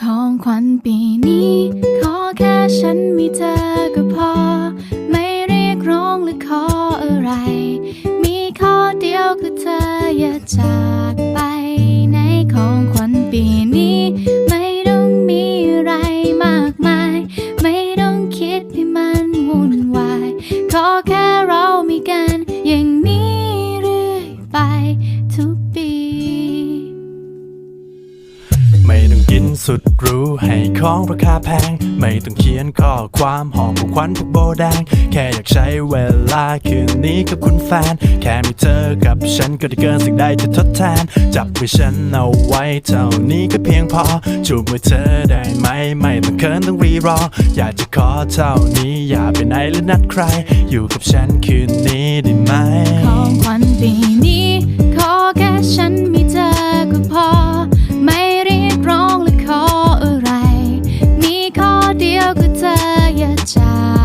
ของขวัญปีนี้ ขอแค่ฉันมีเธอก็พอ ไม่เรียกร้องหรือขออะไร มีข้อเดียวคือเธออย่าจากไปในของขวัญปีนี้ ไม่ต้องมีอะไรมากมาย ไม่ต้องคิดให้มันวุ่นวาย ขอแค่เรามีกันอย่างนี้ สุดรู้ให้ของราคาแพง ไม่ต้องเขียนข้อความหอมของขวัญพวกโบแดง แค่อยากใช้เวลาคืนนี้กับคุณแฟน แค่มีเธอกับฉันก็ได้เกินสิ่งใดจะทดแทน จับมือฉันเอาไว้เท่านี้ก็เพียงพอ จูบมือเธอได้ไหม ไม่ต้องเคินต้องรีรอ อยากจะขอเท่านี้อย่าไปไหนหรือนัดใคร อยู่กับฉันคืนนี้ได้ไหม ร้